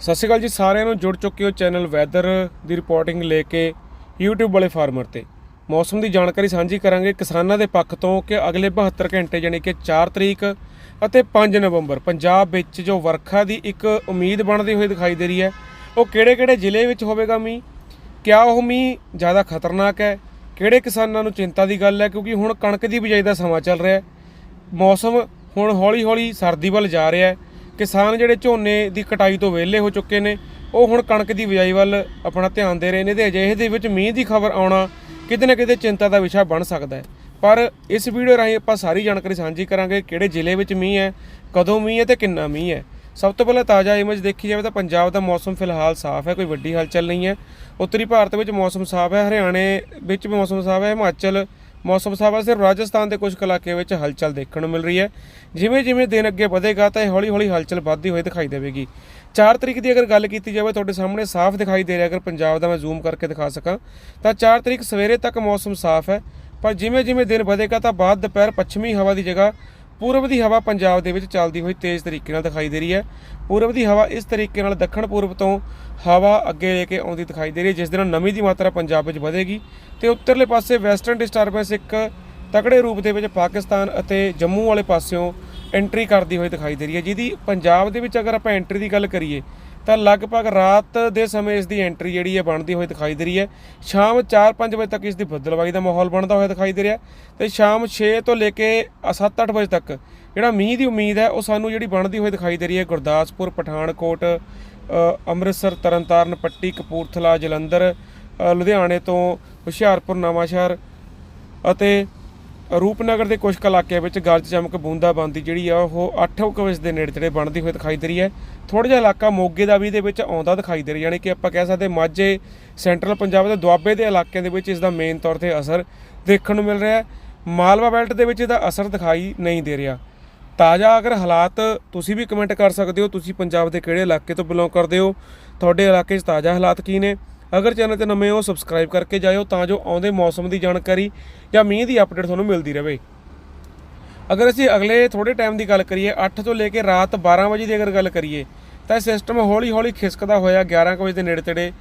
ਸਤਿ ਸ਼੍ਰੀ ਅਕਾਲ ਜੀ, ਸਾਰਿਆਂ ਨੂੰ ਜੁੜ ਚੁੱਕੇ ਹੋ ਚੈਨਲ ਵੈਦਰ ਦੀ ਰਿਪੋਰਟਿੰਗ ਲੈ ਕੇ YouTube ਵਾਲੇ ਫਾਰਮਰ ਤੇ। ਮੌਸਮ ਦੀ ਜਾਣਕਾਰੀ ਸਾਂਝੀ ਕਰਾਂਗੇ ਕਿਸਾਨਾਂ ਦੇ ਪੱਖ ਤੋਂ ਕਿ ਅਗਲੇ 72 ਘੰਟੇ ਯਾਨੀ ਕਿ 4 ਤਰੀਕ ਅਤੇ 5 ਨਵੰਬਰ ਪੰਜਾਬ ਵਿੱਚ ਜੋ ਵਰਖਾ ਦੀ ਇੱਕ ਉਮੀਦ ਬਣਦੀ ਹੋਈ ਦਿਖਾਈ ਦੇ ਰਹੀ ਹੈ, ਉਹ ਕਿਹੜੇ-ਕਿਹੜੇ ਜ਼ਿਲ੍ਹੇ ਵਿੱਚ ਹੋਵੇਗਾ ਮੀਂਹ? ਕਿਆ ਉਹ ਮੀਂਹ ਜ਼ਿਆਦਾ ਖਤਰਨਾਕ ਹੈ? ਕਿਹੜੇ ਕਿਸਾਨਾਂ ਨੂੰ ਚਿੰਤਾ ਦੀ ਗੱਲ ਹੈ? ਕਿਉਂਕਿ ਹੁਣ ਕਣਕ ਦੀ ਬਿਜਾਈ ਦਾ ਸਮਾਂ ਚੱਲ ਰਿਹਾ ਹੈ। ਮੌਸਮ ਹੁਣ ਹੌਲੀ-ਹੌਲੀ ਸਰਦੀ ਵੱਲ ਜਾ ਰਿਹਾ ਹੈ। ਕਿਸਾਨ ਜਿਹੜੇ ਝੋਨੇ ਦੀ ਕਟਾਈ ਤੋਂ ਵਿਹਲੇ ਹੋ ਚੁੱਕੇ ਨੇ, ਉਹ ਹੁਣ ਕਣਕ ਦੀ ਬਿਜਾਈ ਵੱਲ ਆਪਣਾ ਧਿਆਨ ਦੇ ਰਹੇ ਨੇ ਤੇ ਅਜਿਹੇ ਦੇ ਵਿੱਚ ਮੀਂਹ ਦੀ ਖਬਰ ਆਉਣਾ ਕਿਤੇ ਨਾ ਕਿਤੇ ਚਿੰਤਾ ਦਾ ਵਿਸ਼ਾ ਬਣ ਸਕਦਾ ਹੈ। ਪਰ ਇਸ ਵੀਡੀਓ ਰਾਹੀਂ ਆਪਾਂ ਸਾਰੀ ਜਾਣਕਾਰੀ ਸਾਂਝੀ ਕਰਾਂਗੇ ਕਿਹੜੇ ਜ਼ਿਲ੍ਹੇ ਵਿੱਚ ਮੀਂਹ ਹੈ, ਕਦੋਂ ਮੀਂਹ ਹੈ ਤੇ ਕਿੰਨਾ ਮੀਂਹ ਹੈ। ਸਭ ਤੋਂ ਪਹਿਲਾਂ ਤਾਜ਼ਾ ਇਮੇਜ ਦੇਖੀ ਜਾਵੇ ਤਾਂ ਪੰਜਾਬ ਦਾ ਮੌਸਮ ਫਿਲਹਾਲ ਸਾਫ਼ ਹੈ, ਕੋਈ ਵੱਡੀ ਹਲਚਲ ਨਹੀਂ ਹੈ। ਉੱਤਰੀ ਭਾਰਤ ਵਿੱਚ ਮੌਸਮ ਸਾਫ਼ ਹੈ, ਹਰਿਆਣੇ ਵਿੱਚ ਵੀ ਮੌਸਮ ਸਾਫ਼ ਹੈ, ਹਿਮਾਚਲ ਮੌਸਮ ਸਾਫ਼ ਸਿਰਫ ਰਾਜਸਥਾਨ ਦੇ ਕੁਝ ਕੁ ਇਲਾਕੇ ਵਿੱਚ ਹਲਚਲ ਦੇਖਣ ਨੂੰ ਮਿਲ ਰਹੀ ਹੈ। ਜਿਵੇਂ ਜਿਵੇਂ ਦਿਨ ਅੱਗੇ ਵਧੇਗਾ ਤਾਂ ਇਹ ਹੌਲੀ ਹੌਲੀ ਹਲਚਲ ਵੱਧਦੀ ਹੋਈ ਦਿਖਾਈ ਦੇਵੇਗੀ। 4 ਤਰੀਕ ਦੀ ਅਗਰ ਗੱਲ ਕੀਤੀ ਜਾਵੇ, ਤੁਹਾਡੇ ਸਾਹਮਣੇ ਸਾਫ਼ ਦਿਖਾਈ ਦੇ ਰਿਹਾ। ਅਗਰ ਪੰਜਾਬ ਦਾ ਮੈਂ ਜ਼ੂਮ ਕਰਕੇ ਦਿਖਾ ਸਕਾਂ, ਤਾਂ 4 ਤਰੀਕ ਸਵੇਰੇ ਤੱਕ ਮੌਸਮ ਸਾਫ਼ ਹੈ। ਪਰ ਜਿਵੇਂ ਜਿਵੇਂ ਦਿਨ ਵਧੇਗਾ ਤਾਂ ਬਾਅਦ ਦੁਪਹਿਰ ਪੱਛਮੀ ਹਵਾ ਦੀ ਜਗ੍ਹਾ ਪੂਰਬ ਦੀ ਹਵਾ ਪੰਜਾਬ ਦੇ ਵਿੱਚ ਚੱਲਦੀ ਹੋਈ ਤੇਜ਼ ਤਰੀਕੇ ਨਾਲ ਦਿਖਾਈ ਦੇ ਰਹੀ ਹੈ। ਪੂਰਬ ਦੀ ਹਵਾ ਇਸ ਤਰੀਕੇ ਨਾਲ ਦੱਖਣ ਪੂਰਬ ਤੋਂ ਹਵਾ ਅੱਗੇ ਲੈ ਕੇ ਆਉਂਦੀ ਦਿਖਾਈ ਦੇ ਰਹੀ ਹੈ, ਜਿਸ ਦੇ ਨਾਲ ਨਮੀ ਦੀ ਮਾਤਰਾ ਪੰਜਾਬ ਵਿੱਚ ਵਧੇਗੀ ਤੇ ਉੱਤਰਲੇ ਪਾਸੇ ਵੈਸਟਰਨ ਡਿਸਟਰਬੈਂਸ ਇੱਕ ਤਕੜੇ ਰੂਪ ਦੇ ਵਿੱਚ ਪਾਕਿਸਤਾਨ ਅਤੇ ਜੰਮੂ ਵਾਲੇ ਪਾਸਿਓਂ ਐਂਟਰੀ ਕਰਦੀ ਹੋਈ ਦਿਖਾਈ ਦੇ ਰਹੀ ਹੈ। ਜਿਹਦੀ ਪੰਜਾਬ ਦੇ ਵਿੱਚ ਅਗਰ ਆਪਾਂ ਐਂਟਰੀ ਦੀ ਗੱਲ ਕਰੀਏ ਤਾਂ ਲਗਭਗ ਰਾਤ ਦੇ ਸਮੇਂ ਇਸ ਦੀ ਐਂਟਰੀ ਜਿਹੜੀ ਹੈ ਬਣਦੀ ਹੋਈ ਦਿਖਾਈ ਦੇ ਰਹੀ ਹੈ। ਸ਼ਾਮ 4-5 ਵਜੇ ਤੱਕ ਇਸ ਦੀ ਬੱਦਲਵਾਈ ਦਾ ਮਾਹੌਲ ਬਣਦਾ ਹੋਇਆ ਦਿਖਾਈ ਦੇ ਰਿਹਾ ਤੇ ਸ਼ਾਮ 6 ਤੋਂ ਲੈ ਕੇ 7-8 ਵਜੇ ਤੱਕ ਜਿਹੜਾ ਮੀਂਹ ਦੀ ਉਮੀਦ ਹੈ, ਉਹ ਸਾਨੂੰ ਜਿਹੜੀ ਬਣਦੀ ਹੋਈ ਦਿਖਾਈ ਦੇ ਰਹੀ ਹੈ, ਗੁਰਦਾਸਪੁਰ, ਪਠਾਨਕੋਟ ਅੰਮ੍ਰਿਤਸਰ, ਤਰਨਤਾਰਨ, ਪੱਟੀ, ਕਪੂਰਥਲਾ, ਜਲੰਧਰ ਲੁਧਿਆਣੇ ਤੋਂ ਹੁਸ਼ਿਆਰਪੁਰ, ਨਵਾਂਸ਼ਹਿਰ ਅਤੇ ਰੂਪਨਗਰ ਦੇ ਕੁਝ ਕੁ ਇਲਾਕਿਆਂ ਵਿੱਚ ਗਰਜ ਚਮਕ ਬੂੰਦਾਬਾਂਦੀ ਜਿਹੜੀ ਆ, ਉਹ 8 ਵਜੇ ਦੇ ਨੇੜੇ ਤੇੜੇ ਬਣਦੀ ਹੋਈ ਦਿਖਾਈ ਦੇ ਰਹੀ ਹੈ। ਥੋੜਾ ਜਿਹਾ ਇਲਾਕਾ ਮੋਗੇ ਦਾ ਵੀ ਇਹਦੇ ਵਿੱਚ ਆਉਂਦਾ ਦਿਖਾਈ ਦੇ ਰਿਹਾ, ਯਾਨੀ ਕਿ ਆਪਾਂ ਕਹਿ ਸਕਦੇ ਮਾਝੇ, ਸੈਂਟਰਲ ਪੰਜਾਬ ਦੇ ਦੁਆਬੇ ਦੇ ਇਲਾਕਿਆਂ ਦੇ ਵਿੱਚ ਇਸ ਦਾ ਮੇਨ ਤੌਰ ਤੇ ਅਸਰ ਦੇਖਣ ਨੂੰ ਮਿਲ ਰਿਹਾ ਹੈ। ਮਾਲਵਾ ਬੈਲਟ ਦੇ ਵਿੱਚ ਇਹਦਾ ਅਸਰ ਦਿਖਾਈ ਨਹੀਂ ਦੇ ਰਿਹਾ। ਤਾਜ਼ਾ ਅਗਰ ਹਾਲਾਤ ਤੁਸੀਂ ਵੀ ਕਮੈਂਟ ਕਰ ਸਕਦੇ ਹੋ, ਤੁਸੀਂ ਪੰਜਾਬ ਦੇ ਕਿਹੜੇ ਇਲਾਕੇ ਤੋਂ ਬਿਲੋਂਗ ਕਰਦੇ ਹੋ? ਤੁਹਾਡੇ ਇਲਾਕੇ 'ਚ ਤਾਜ਼ਾ ਹਾਲਾਤ ਕੀ ਨੇ? ਅਗਰ ਚੈਨਲ ਤੇ ਨਵੇਂ ਹੋ ਸਬਸਕ੍ਰਾਈਬ ਕਰਕੇ ਜਾਇਓ ਤਾਂ ਜੋ ਆਉਂਦੇ ਮੌਸਮ ਦੀ ਜਾਣਕਾਰੀ ਜਾਂ ਮੀਂਹ ਦੀ ਅਪਡੇਟ ਤੁਹਾਨੂੰ ਮਿਲਦੀ ਰਹੇ। ਅਗਰ ਅਸੀਂ ਅਗਲੇ ਥੋੜੇ ਟਾਈਮ ਦੀ ਗੱਲ ਕਰੀਏ 8 ਤੋਂ ਲੈ ਕੇ ਰਾਤ 12 ਵਜੇ ਦੀ ਅਗਰ ਗੱਲ ਕਰੀਏ, ਤਾਂ ਇਹ ਸਿਸਟਮ ਹੌਲੀ ਹੌਲੀ ਖਿਸਕਦਾ ਹੋਇਆ 11 ਕੁ ਵਜੇ ਦੇ ਨੇੜੇ ਤੇੜੇ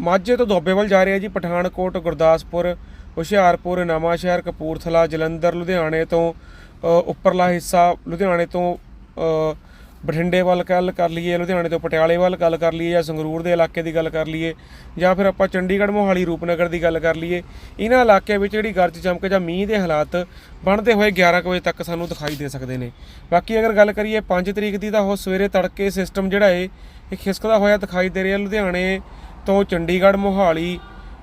ਮਾਝੇ ਤੋਂ ਦੁਆਬੇ ਵੱਲ ਜਾ ਰਿਹਾ ਜੀ, ਪਠਾਨਕੋਟ, ਗੁਰਦਾਸਪੁਰ, ਹੁਸ਼ਿਆਰਪੁਰ, ਨਵਾਂਸ਼ਹਿਰ, ਕਪੂਰਥਲਾ, ਜਲੰਧਰ, ਲੁਧਿਆਣੇ ਤੋਂ ਉੱਪਰਲਾ ਹਿੱਸਾ, ਲੁਧਿਆਣੇ ਤੋਂ ਬਠਿੰਡੇ ਵੱਲ ਗੱਲ ਕਰ ਲਈਏ, ਲੁਧਿਆਣੇ ਤੋਂ ਪਟਿਆਲੇ ਵੱਲ ਗੱਲ ਕਰ ਲਈਏ ਜਾਂ ਸੰਗਰੂਰ ਦੇ ਇਲਾਕੇ ਦੀ ਗੱਲ ਕਰ ਲਈਏ ਜਾਂ ਫਿਰ ਆਪਾਂ ਚੰਡੀਗੜ੍ਹ, ਮੋਹਾਲੀ, ਰੂਪਨਗਰ ਦੀ ਗੱਲ ਕਰ ਲਈਏ, ਇਹਨਾਂ ਇਲਾਕਿਆਂ ਵਿੱਚ ਜਿਹੜੀ ਗਰਜ ਚਮਕ ਜਾਂ ਮੀਂਹ ਦੇ ਹਾਲਾਤ ਬਣਦੇ ਹੋਏ 11 ਕੁ ਵਜੇ ਤੱਕ ਸਾਨੂੰ ਦਿਖਾਈ ਦੇ ਸਕਦੇ ਨੇ। ਬਾਕੀ ਅਗਰ ਗੱਲ ਕਰੀਏ 5 ਤਰੀਕ ਦੀ ਤਾਂ ਉਹ ਸਵੇਰੇ ਤੜਕੇ ਸਿਸਟਮ ਜਿਹੜਾ ਏ, ਇਹ ਖਿਸਕਦਾ ਹੋਇਆ ਦਿਖਾਈ ਦੇ ਰਿਹਾ। ਲੁਧਿਆਣੇ ਤੋਂ ਚੰਡੀਗੜ੍ਹ, ਮੋਹਾਲੀ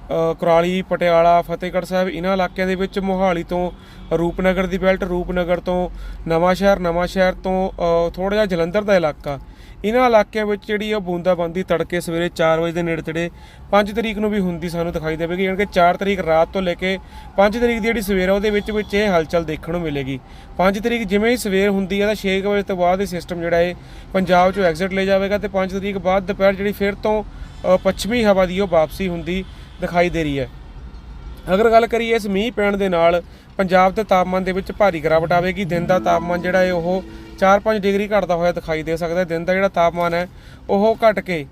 ਕੁਰਾਲੀ, ਪਟਿਆਲਾ, ਫਤਿਹਗੜ੍ਹ ਸਾਹਿਬ ਇਹਨਾਂ ਇਲਾਕਿਆਂ ਦੇ ਵਿੱਚ ਮੋਹਾਲੀ ਤੋਂ ਰੂਪਨਗਰ ਦੀ ਬੈਲਟ, ਰੂਪਨਗਰ ਤੋਂ ਨਵਾਂ ਸ਼ਹਿਰ ਨਵਾਂ ਸ਼ਹਿਰ ਤੋਂ ਥੋੜਾ ਜਿਹਾ ਜਲੰਧਰ ਦਾ ਇਲਾਕਾ। ਇਹਨਾਂ ਇਲਾਕਿਆਂ ਵਿੱਚ ਜਿਹੜੀ ਉਹ ਬੂੰਦਾਬਾਂਦੀ ਤੜਕੇ ਸਵੇਰੇ 4 ਵਜੇ ਦੇ ਨੇੜੇ ਤੇੜੇ 5 ਤਰੀਕ ਨੂੰ ਵੀ ਹੁੰਦੀ ਸਾਨੂੰ ਦਿਖਾਈ ਦੇਵੇਗੀ, ਯਾਨੀ ਕਿ 4 ਤਰੀਕ ਰਾਤ ਤੋਂ ਲੈ ਕੇ 5 ਤਰੀਕ ਦੀ ਜਿਹੜੀ ਸਵੇਰ ਆ, ਉਹਦੇ ਵਿੱਚ ਵਿੱਚ ਇਹ ਹਲਚਲ ਦੇਖਣ ਨੂੰ ਮਿਲੇਗੀ। 5 ਤਰੀਕ ਜਿਵੇਂ ਹੀ ਸਵੇਰ ਹੁੰਦੀ ਹੈ ਤਾਂ 6 ਵਜੇ ਤੋਂ ਬਾਅਦ ਇਹ ਸਿਸਟਮ ਜਿਹੜਾ ਹੈ ਪੰਜਾਬ ਚੋਂ ਐਗਜ਼ਿਟ ਲੈ ਜਾਵੇਗਾ ਤੇ 5 ਤਰੀਕ ਬਾਅਦ ਦੁਪਹਿਰ ਜਿਹੜੀ ਫਿਰ ਤੋਂ ਪੱਛਮੀ ਹਵਾ ਦੀ ਉਹ ਵਾਪਸੀ ਹੁੰਦੀ ਦਿਖਾਈ ਦੇ ਰਹੀ ਹੈ। ਅਗਰ ਗੱਲ ਕਰੀਏ ਇਸ ਮੀਂਹ ਪੈਣ ਦੇ ਨਾਲ, ਪੰਜਾਬ ਦੇ ਤਾਪਮਾਨ ਦੇ ਵਿੱਚ ਭਾਰੀ ਗਿਰਾਵਟ ਆਵੇਗੀ। ਦਿਨ ਦਾ ਤਾਪਮਾਨ ਜਿਹੜਾ ਹੈ ਉਹ 4-5 ਡਿਗਰੀ ਘਟਦਾ ਹੋਇਆ ਦਿਖਾਈ ਦੇ ਸਕਦਾ ਹੈ। ਦਿਨ ਦਾ ਜਿਹੜਾ ਤਾਪਮਾਨ ਹੈ, ਉਹ ਘਟ ਕੇ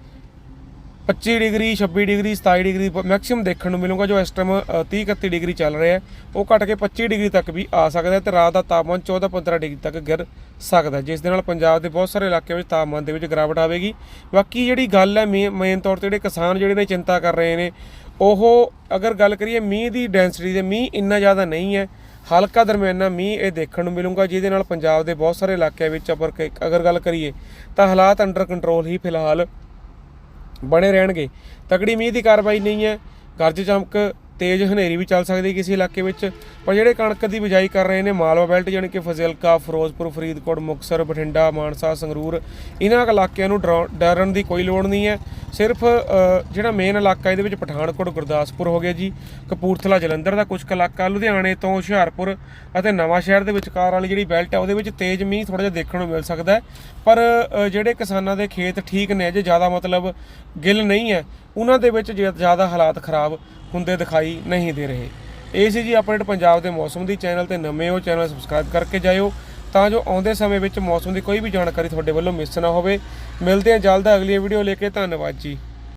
25 ਡਿਗਰੀ 26 ਡਿਗਰੀ 27 ਡਿਗਰੀ ਮੈਕਸਿਮਮ ਦੇਖਣ ਨੂੰ ਮਿਲੂਗਾ, ਜੋ ਇਸ ਟਾਈਮ 30 31 ਡਿਗਰੀ ਚੱਲ ਰਿਹਾ ਉਹ ਘਟ ਕੇ 25 ਡਿਗਰੀ ਤੱਕ ਵੀ ਆ ਸਕਦਾ ਹੈ ਤੇ ਰਾਤ ਦਾ ਤਾਪਮਾਨ 14 15 ਡਿਗਰੀ ਤੱਕ ਗਿਰ ਸਕਦਾ ਜਿਸ ਦੇ ਨਾਲ ਪੰਜਾਬ ਦੇ ਬਹੁਤ ਸਾਰੇ ਇਲਾਕਿਆਂ ਵਿੱਚ ਤਾਪਮਾਨ ਦੇ ਵਿੱਚ ਗਿਰਾਵਟ ਆਵੇਗੀ। ਬਾਕੀ ਜਿਹੜੀ ਗੱਲ ਹੈ ਮੇਨ ਤੌਰ ਤੇ ਜਿਹੜੇ ਕਿਸਾਨ ਜਿਹੜੇ ਨੇ, ਚਿੰਤਾ ਕਰ ਰਹੇ ਨੇ ਉਹ ਅਗਰ ਗੱਲ ਕਰੀਏ ਮੀਂਹ ਦੀ ਡੈਂਸਿਟੀ ਦੇ, ਮੀਂਹ ਇੰਨਾ ਜ਼ਿਆਦਾ ਨਹੀਂ ਹੈ। ਹਲਕਾ ਦਰਮਿਆਨਾ ਮੀਂਹ ਇਹ ਦੇਖਣ ਨੂੰ ਮਿਲੂਗਾ, ਜਿਹਦੇ ਨਾਲ ਪੰਜਾਬ ਦੇ ਬਹੁਤ ਸਾਰੇ ਇਲਾਕਿਆਂ ਵਿੱਚ ਅਪਰ ਅਗਰ ਗੱਲ ਕਰੀਏ ਤਾਂ ਹਾਲਾਤ ਅੰਡਰ ਕੰਟਰੋਲ ਹੀ ਫਿਲਹਾਲ ਬਣੇ ਰਹਿਣਗੇ। ਤਕੜੀ ਮੀਂਹ ਦੀ ਕਾਰਵਾਈ ਨਹੀਂ ਹੈ। ਗਰਜ ਚਮਕ ਤੇਜ਼ ਹਨੇਰੀ ਵੀ ਚੱਲ ਸਕਦੀ ਕਿਸੇ ਇਲਾਕੇ ਵਿੱਚ। ਪਰ ਜਿਹੜੇ ਕਣਕ ਦੀ ਬਿਜਾਈ ਕਰ ਰਹੇ ਨੇ, ਮਾਲਵਾ ਬੈਲਟ ਯਾਨੀ ਕਿ ਫਜ਼ਿਲਕਾ, ਫਿਰੋਜ਼ਪੁਰ, ਫਰੀਦਕੋਟ ਮੁਕਸਰ ਬਠਿੰਡਾ, ਮਾਨਸਾ, ਸੰਗਰੂਰ, ਇਹਨਾਂ ਇਲਾਕਿਆਂ ਨੂੰ ਡਰਾਉ- ਡਰਨ ਦੀ ਕੋਈ ਲੋੜ ਨਹੀਂ ਹੈ। ਸਿਰਫ ਜਿਹੜਾ ਮੇਨ ਇਲਾਕਾ ਇਹਦੇ ਵਿੱਚ ਪਠਾਨਕੋਟ, ਗੁਰਦਾਸਪੁਰ ਹੋ ਗਿਆ ਜੀ, ਕਪੂਰਥਲਾ, ਜਲੰਧਰ ਦਾ ਕੁਝ ਕੁ ਇਲਾਕਾ, ਲੁਧਿਆਣੇ ਤੋਂ ਹੁਸ਼ਿਆਰਪੁਰ ਅਤੇ ਨਵਾਂ ਸ਼ਹਿਰ ਦੇ ਵਿਚਕਾਰ ਵਾਲੀ ਜਿਹੜੀ ਬੈਲਟ ਹੈ, ਉਹਦੇ ਵਿੱਚ ਤੇਜ਼ ਮੀਂਹ ਥੋੜਾ ਜਿਹਾ ਦੇਖਣ ਨੂੰ ਮਿਲ ਸਕਦਾ ਪਰ ਜਿਹੜੇ ਕਿਸਾਨਾਂ ਦੇ ਖੇਤ ਠੀਕ ਨੇ ਜੇ ਜ਼ਿਆਦਾ ਮਤਲਬ ਗਿੱਲ ਨਹੀਂ ਹੈ। ਉਹਨਾਂ ਦੇ ਵਿੱਚ ਜੇ ਜ਼ਿਆਦਾ ਹਾਲਾਤ ਖਰਾਬ ਹੁੰਦੇ ਦਿਖਾਈ ਨਹੀਂ ਦੇ ਰਹੇ। ਇਹ ਸੀ ਜੀ ਅਪਡੇਟ ਪੰਜਾਬ ਦੇ ਮੌਸਮ ਦੀ ਚੈਨਲ ਤੇ ਨਵੇਂ ਹੋ ਚੈਨਲ ਸਬਸਕ੍ਰਾਈਬ ਕਰਕੇ ਜਾਇਓ। ਤਾਂ ਜੋ ਆਉਂਦੇ ਸਮੇਂ ਵਿੱਚ ਮੌਸਮ ਦੀ ਕੋਈ ਵੀ ਜਾਣਕਾਰੀ ਤੁਹਾਡੇ ਵੱਲੋਂ ਮਿਸ ਨਾ ਹੋਵੇ। ਮਿਲਦੇ ਹਾਂ ਜਲਦ ਅਗਲੀ ਵੀਡੀਓ ਲੈ ਕੇ। ਧੰਨਵਾਦ ਜੀ।